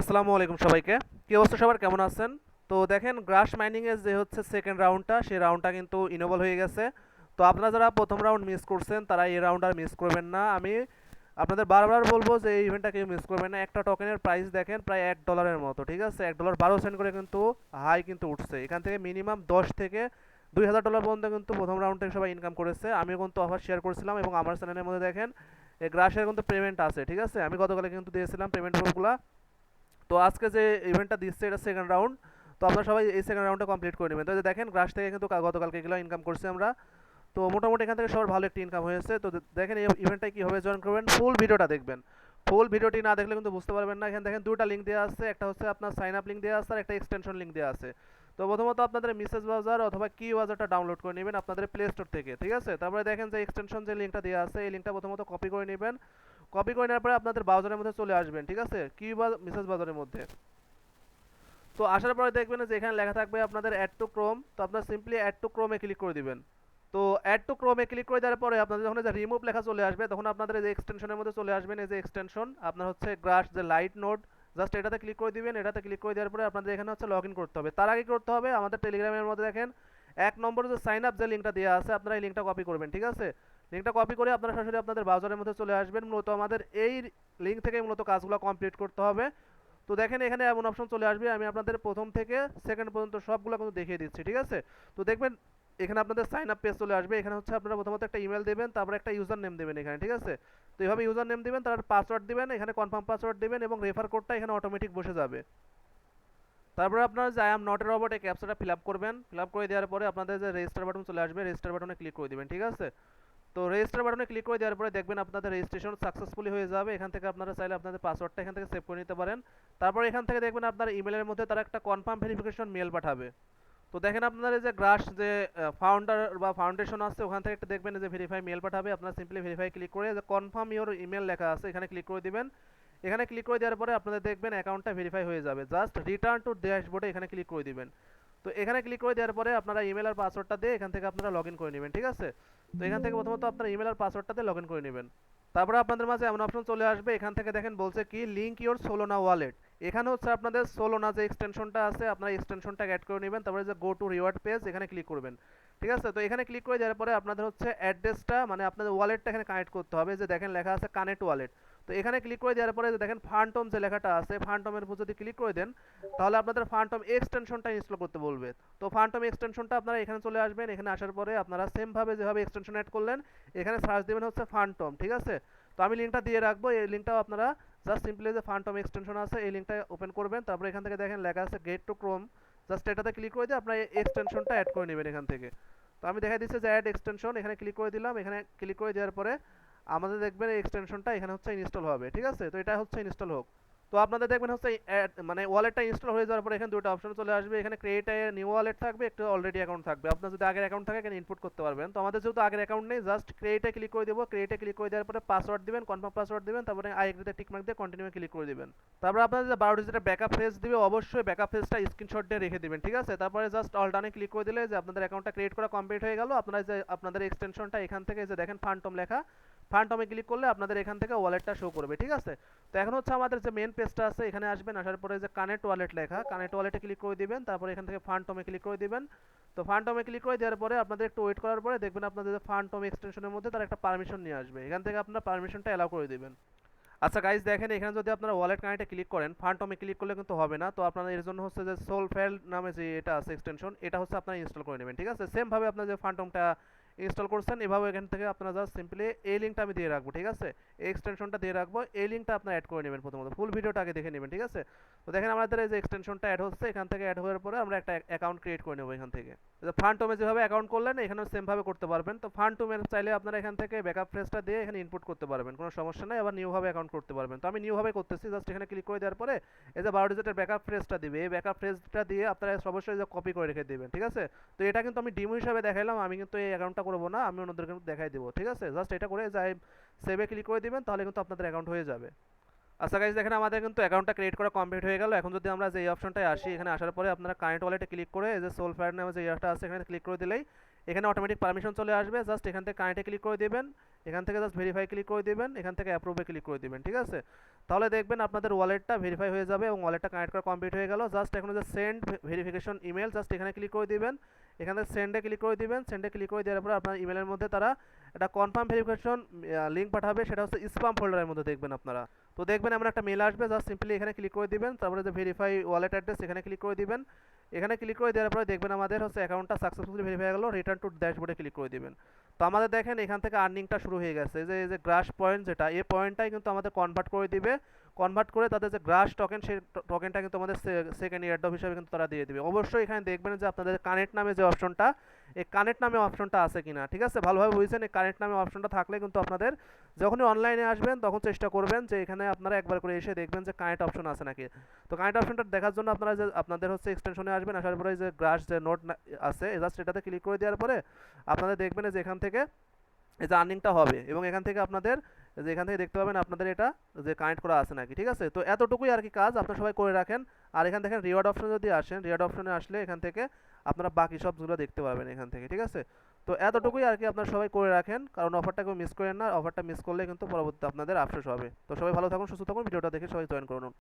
আসসালামু আলাইকুম সবাইকে। কি অবস্থা সবার? কেমন আছেন? তো দেখেন, গ্রাস মাইনিং এর যে হচ্ছে সেকেন্ড রাউন্ডটা সেই রাউন্ডটা কিন্তু ইনেবল হয়ে গেছে। তো আপনারা যারা প্রথম রাউন্ড মিস করছেন, তারা এই রাউন্ড আর মিস করবেন না। আমি আপনাদের বারবার বলব যে এই ইভেন্টটা কেউ মিস করবেন না। একটা টোকেনের প্রাইস দেখেন, প্রায় এক ডলারের মতো, ঠিক আছে? এক ডলার বারো সেন্ট করে কিন্তু হাই কিন্তু উঠছে। এখান থেকে মিনিমাম দশ থেকে দুই হাজার ডলার পর্যন্ত কিন্তু প্রথম রাউন্ড থেকে সবাই ইনকাম করেছে। আমিও কিন্তু অফার শেয়ার করেছিলাম এবং আমার চ্যানেলের মধ্যে দেখেন, এই গ্রাসের কিন্তু পেমেন্ট আছে, ঠিক আছে? আমি গতকালে কিন্তু দিয়েছিলাম পেমেন্ট প্রুফগুলো তো আজকে যে ইভেন্টটা দিচ্ছে এটা সেকেন্ড রাউন্ড তো আপনারা সবাই এই সেকেন্ড রাউন্ডটা কমপ্লিট করে নেবেন। তো দেখেন গ্রাস থেকে কিন্তু গতকালকে এগুলো ইনকাম করছি আমরা। তো মোটামুটি এখান থেকে সবার ভালো একটি ইনকাম হয়েছে। তো দেখেন এই ইভেন্টটা কীভাবে জয়েন করবেন ফুল ভিডিওটা দেখবেন। ফুল ভিডিওটি না দেখলে কিন্তু বুঝতে পারবেন না। এখানে দেখেন দুটা লিঙ্ক দেওয়া আছে, একটা হচ্ছে আপনার সাইন আপ লিঙ্ক দেওয়া আছে, আর একটা এক্সটেনশন লিঙ্ক দেওয়া আছে। তো প্রথমত আপনাদের মিসেস ব্রাউজার অথবা কি ব্রাউজারটা ডাউনলোড করে নেবেন আপনাদের প্লে স্টোর থেকে, ঠিক আছে? তারপরে দেখেন যে এক্সটেনশন যে লিঙ্কটা দেওয়া আছে, এই লিঙ্কটা প্রথমত কপি করে নেবেন। কপি করে নেওয়ার পরে আপনাদের ব্রাউজারের মধ্যে চলে আসবেন, ঠিক আছে? কি বা ব্রাউজারের মধ্যে? তো আসার পরে দেখবেন যে এখানে লেখা থাকবে আপনাদের অ্যাড টু ক্রোম তো আপনার সিম্পলি অ্যাড টু ক্রোমে ক্লিক করে দিবেন। তো অ্যাড টু ক্রোমে ক্লিক করে দেওয়ার পরে আপনাদের যখন যে রিমুভ লেখা চলে আসবে, তখন আপনাদের যে এক্সটেনশনের মধ্যে চলে আসবেন এই যে এক্সটেনশন আপনার হচ্ছে গ্রাস যে লাইট নোট জাস্ট এটাতে ক্লিক করে দিবেন, এটাতে ক্লিক করে দেওয়ার পরে আপনাদের এখানে হচ্ছে লগ করতে হবে। তার আগে করতে হবে? আমাদের টেলিগ্রামের মধ্যে দেখেন, এক নম্বর যে সাইন আপ যে লিঙ্কটা দেওয়া আছে, আপনারা এই লিঙ্কটা কপি করবেন, ঠিক আছে? লিঙ্কটা কপি করে আপনারা সরাসরি আপনাদের ব্রাউজারের মধ্যে চলে আসবেন। মূলত আমাদের এই লিঙ্ক থেকে মূলত কাজগুলো কমপ্লিট করতে হবে। তো দেখেন এখানে এমন অপশন চলে আসবে। আমি আপনাদের প্রথম থেকে সেকেন্ড পর্যন্ত সবগুলো কিন্তু দেখিয়ে দিচ্ছি, ঠিক আছে? তো দেখবেন এখানে আপনাদের সাইন আপ পেজ চলে আসবে। এখানে হচ্ছে আপনারা প্রথমত একটা ইমেল দেবেন, তারপর একটা ইউজার নেম দেবেন এখানে, ঠিক আছে? তো এইভাবে ইউজার নেম দিবেন, তারপর পাসওয়ার্ড দেবেন, এখানে কনফার্ম পাসওয়ার্ড দেবেন এবং রেফার কোডটা এখানে অটোমেটিক বসে যাবে। তারপরে আপনারা যে I am not a robot এই ক্যাপচাটা ফিল আপ করবেন। ফিল আপ করে দেওয়ার পরে আপনাদের যে রেজিস্টার বাটন চলে আসবে রেজিস্টার বাটনে ক্লিক করে দেবেন, ঠিক আছে? তো রেজিস্টার বাটনে ক্লিক করে দেওয়ার পরে দেখবেন আপনাদের রেজিস্ট্রেশন সাকসেসফুলি হয়ে যাবে। এখান থেকে আপনারা চাইলে আপনাদের পাসওয়ার্ডটা এখান থেকে সেভ করে নিতে পারেন। তারপর এখান থেকে দেখবেন আপনার ইমেলের মধ্যে তারা একটা কনফার্ম ভেরিফিকেশন মেল পাঠাবে। তো দেখেন আপনাদের এই যে গ্রাস যে ফাউন্ডার বা ফাউন্ডেশন আছে, ওখান থেকে একটা দেখবেন যে ভেরিফাই মেল পাঠাবে। আপনারা সিম্পলি ভেরিফাই ক্লিক করে যে কনফার্ম ইওর ইমেল লেখা আছে, এখানে ক্লিক করে দিবেন। এখানে ক্লিক করে দেওয়ার পরে আপনাদের দেখবেন অ্যাকাউন্টটা ভেরিফাই হয়ে যাবে। জাস্ট রিটার্ন টু ড্যাশবোর্ডে এখানে ক্লিক করে দিবেন। তো এখানে ক্লিক করে দেওয়ার পরে আপনারা ইমেল আর পাসওয়ার্ডটা দিয়ে এখান থেকে আপনারা লগ করে নেবেন, ঠিক আছে? তো এখান থেকে প্রথমত আপনারা ইমেল আর পাসওয়ার্ডটা দিয়ে লগ করে নেবেন। তারপরে আপনাদের মাঝে এমন অপশন চলে আসবে, এখান থেকে দেখেন বলছে কি লিঙ্ক ইওর সোলোনা ওয়ালেট এখানে হচ্ছে আপনাদের সোলোনা যে এক্সটেনশনটা আছে, আপনারা এক্সটেনশনটা অ্যাড করে নেবেন, তারপরে যে গো টু রিওয়ার্ড পেজ এখানে ক্লিক করবেন। ঠিক আছে? তো এখানে ক্লিক করে দেওয়ার পরে আপনাদের হচ্ছে অ্যাড্রেসটা মানে আপনাদের ওয়ালেটটা এখানে কানেক্ট করতে হবে। যে দেখেন লেখা আছে কানেক্ট ওয়ালেট তো এখানে ক্লিক করে দেওয়ার পরে দেখেন ফান্টম যে লেখাটা আছে ফান্টমের উপর যদি ক্লিক করে দেন, তাহলে আপনাদের ফান্টম এক্সটেনশনটা ইনস্টল করতে বলবে। তো ফান্টম এক্সটেনশনটা আপনারা এখানে চলে আসবেন, এখানে আসার পরে আপনারা সেমভাবে যেভাবে এক্সটেনশন অ্যাড করলেন, এখানে সার্চ দেবেন হচ্ছে ফান্টম ঠিক আছে? তো আমি লিঙ্কটা দিয়ে রাখব, এই লিঙ্কটাও আপনারা জাস্ট সিম্পলি যে ফান্টম এক্সটেনশন আছে, এই লিঙ্কটা ওপেন করবেন, তারপরে এখান থেকে দেখেন লেখা আছে গেট টু ক্রোম জাস্ট এটাতে ক্লিক করে দিয়ে আপনারা এই এক্সটেনশনটা অ্যাড করে নেবেন এখান থেকে। তো আমি দেখাই দিচ্ছি যে অ্যাড এক্সটেনশন এখানে ক্লিক করে দিলাম, এখানে ক্লিক করে দেওয়ার পরে আমাদের দেখবেন এক্সটেনশনটা এখানে হচ্ছে ইনস্টল হবে, ঠিক আছে? তো এটা হচ্ছে ইনস্টল হোক। তো আপনাদের দেখবেন হচ্ছে মানে ওয়ালেটটা ইনস্টল হয়ে যাওয়ার পরে এখানে দুটো অপশন চলে আসবে। এখানে ক্রিয়েট নিউ ওয়ালেট থাকবে, একটা অলরেডি অ্যাকাউন্ট থাকবে। আপনার যদি আগের অ্যাকাউন্ট থাকে, এখানে ইনপুট করতে পারবেন। তো আমাদের যেহেতু আগের অ্যাকাউন্ট নেই জাস্ট ক্রিয়েটে ক্লিক করে দেবো। ক্রিয়েটে ক্লিক করে দেওয়ার পরে পাসওয়ার্ড দিবেন কনফার্ম পাসওয়ার্ড দিবেন, তারপরে আই এগ্রিতে টিকমার্ক দিয়ে কন্টিনিউ ক্লিক করে দিবেন। তারপরে আপনাদের যে বারো ডিজিটের ব্যাকআপ ফেজ দিবে, অবশ্যই ব্যাকআপ ফেজটা স্ক্রিনশট দিয়ে রেখে দিবেন, ঠিক আছে? তারপরে জাস্ট অল ডানে ক্লিক করে দিলে যে আপনাদের অ্যাকাউন্টটা ক্রিয়েট করা কমপ্লিট হয়ে গেল। আপনারা যে, আপনাদের এক্সটেনশনটা এখান থেকে যে দেখেন ফান্টম লেখা ফান্টমে ক্লিক করলে আপনাদের এখান থেকে ওয়ালেটটা শো করবে, ঠিক আছে? তো এখন হচ্ছে আমাদের যে মেন পেজটা আছে, এখানে আসবেন, আসার পরে যে কানেক্ট ওয়ালেট লেখা কানেক্ট ওয়ালেটে ক্লিক করে দিবেন, তারপরে এখান থেকে ফান্টমে ক্লিক করে দিবেন। তো ফান্টমে ক্লিক করে দেওয়ার পরে আপনাদের একটু ওয়েট করার পরে দেখবেন আপনাদের ফান্টম এক্সটেনশনের মধ্যে তার একটা পারমিশন নিয়ে আসবে। এখান থেকে আপনার পারমিশনটা অ্যালাউ করে দিবেন। আচ্ছা গাইজ দেখেন এখানে যদি আপনারা ওয়ালেট কানেক্টে ক্লিক করেন ফান্টমে ক্লিক করলে কিন্তু হবে না। তো আপনারা এর জন্য হচ্ছে যে সোল ফেল নামে যে এটা আছে এক্সটেনশন এটা হচ্ছে আপনারা ইনস্টল করে নেবেন, ঠিক আছে? সেম ভাবে আপনার যে ফান্টমটা ইনস্টল করছেন, এভাবে এখান থেকে আপনারা জাস্ট সিম্পলি এই লিঙ্কটা আমি দিয়ে রাখব, ঠিক আছে? এই এক্সটেনশনটা দিয়ে রাখব, এই লিঙ্কটা আপনারা অ্যাড করে নেবেন প্রথমত ফুল ভিডিওটা আগে দেখে নেবেন, ঠিক আছে? তো দেখেন আমাদের এই যে এক্সটেনশনটা অ্যাড হচ্ছে, এখান থেকে অ্যাড হওয়ার পরে আমরা একটা অ্যাকাউন্ট ক্রিয়েট করে নেব এখান থেকে। ফান্টমে যেভাবে অ্যাকাউন্ট করলেন, এখানেও সেম ভাবে করতে পারবেন। তো ফান্টমের চাইলে আপনারা এখান থেকে ব্যাকআপ ফ্রেজটা দিয়ে এখানে ইনপুট করতে পারবেন, কোনো সমস্যা নেই, আবার নিউ ভাবে অ্যাকাউন্ট করতে পারবেন। তো আমি নিউ ভাবে করতেছি জাস্ট এখানে ক্লিক করে দেওয়ার পরে এই যে বারো ডিজিটের ব্যাকআপ ফ্রেজটা দিবে, এই ব্যাকআপ ফ্রেজটা দিয়ে আপনারা অবশ্যই কপি করে রেখে দেবেন, ঠিক আছে? তো এটা কিন্তু আমি ডিমো হিসাবে দেখাইলাম, আমি কিন্তু এই অ্যাকাউন্টটা করব না, আমি অন্যদের কিন্তু দেখাই দেবো, ঠিক আছে? জাস্ট এটা করে যাই সেভে ক্লিক করে দিবেন, তাহলে কিন্তু আপনাদের অ্যাকাউন্ট হয়ে যাবে। আচ্ছা গাইজ দেখেন আমাদের কিন্তু অ্যাকাউন্টটা ক্রিয়েট করা কমপ্লিট হয়ে গেল। এখন যদি আমরা যে অপশনটায় আসি, এখানে আসার পরে আপনারা কারেন্ট ওয়ালেটে ক্লিক করে যে সোল ফায়ার নামে যে ইয়ারটা আছে, এখানে ক্লিক করে দিলেই এখানে অটোমেটিক পারমিশন চলে আসবে। জাস্ট এখান থেকে কানেক্টে ক্লিক করে দিবেন, এখান থেকে জাস্ট ভেরিফাই ক্লিক করে দিবেন, এখান থেকে অ্যাপ্রুভে ক্লিক করে দিবেন, ঠিক আছে? তাহলে দেখবেন আপনাদের ওয়ালেটটা ভেরিফাই হয়ে যাবে এবং ওয়ালেটটা কানেক্ট করা কমপ্লিট হয়ে গেল। জাস্ট এখন যে সেন্ড ভেরিফিকেশন ইমেল জাস্ট এখানে ক্লিক করে দিবেন। এখানে সেন্ডে ক্লিক করে দিবেন সেন্ডে ক্লিক করে দেওয়ার পরে আপনার ইমেলের মধ্যে তারা একটা কনফার্ম ভেরিফিকেশন লিঙ্ক পাঠাবে, সেটা হচ্ছে স্পাম ফোল্ডারের মধ্যে দেখবেন আপনারা। তো দেখবেন এমন একটা মেল আসবে জাস্ট সিম্পলি এখানে ক্লিক করে দিবেন, তারপরে যে ভেরিফাই ওয়ালেট অ্যাড্রেস এখানে ক্লিক করে দিবেন। এখানে ক্লিক করে দেওয়ার পরে দেখবেন আমাদের হচ্ছে অ্যাকাউন্টটা সাকসেসফুলি ভেরিফাই হয়ে গেল রিটার্ন টু ড্যাশবোর্ডে ক্লিক করে দিবেন। তো আমাদের দেখেন এখান থেকে আর্নিংটা শুরু হয়ে গেছে যে, এই যে গ্রাস পয়েন্ট যেটা, এই পয়েন্টটাই কিন্তু আমাদের কনভার্ট করে দিবে। কনভার্ট করে তাদের যে গ্রাস টোকেন সেই টোকেনটা কিন্তু আমাদের সেকেন্ড ইয়ার ইয়ারডপ হিসাবে কিন্তু তারা দিয়ে দিবে। অবশ্যই এখানে দেখবেন যে আপনাদের কানেক্ট নামে যে অপশনটা এই কানেক্ট নামে অপশনটা আছে কিনা, ঠিক আছে? ভালোভাবে বুঝছেন, এই কানেক্ট নামে অপশনটা থাকলে কিন্তু আপনাদের যখনই অনলাইনে আসবেন, তখন চেষ্টা করবেন যে এখানে আপনারা একবার করে এসে দেখবেন যে কানেক্ট অপশন আছে নাকি। তো কানেক্ট অপশনটা দেখার জন্য আপনারা যে, আপনাদের হচ্ছে এক্সটেনশনে আসবেন, আসার পরে যে গ্রাস যে নোট আছে জাস্ট এটাতে ক্লিক করে দেওয়ার পরে আপনাদের দেখবেন যে এখান থেকে এই যে আর্নিংটা হবে এবং এখান থেকে আপনাদের যে এখান থেকে দেখতে পাবেন আপনাদের এটা যে কানেক্ট করা আছে নাকি, ঠিক আছে? তো এতটুকুই আর কি কাজ, আপনারা সবাই করে রাখেন। আর এখান থেকে রিওয়ার্ড অপশন যদি আসেন রিওয়ার্ড অপশনে আসলে এখান থেকে আপনারা বাকি সবগুলো দেখতে পাবেন এখান থেকে, ঠিক আছে? তো এতটুকুই আর কি আপনারা সবাই করে রাখেন, কারণ অফারটা কেউ মিস করেন না অফারটা মিস করলে কিন্তু পরবর্তীতে আপনাদের আফসোস হবে। তো সবাই ভালো থাকুন, সুস্থ থাকুন, ভিডিওটা দেখে সবাই জয়েন করুন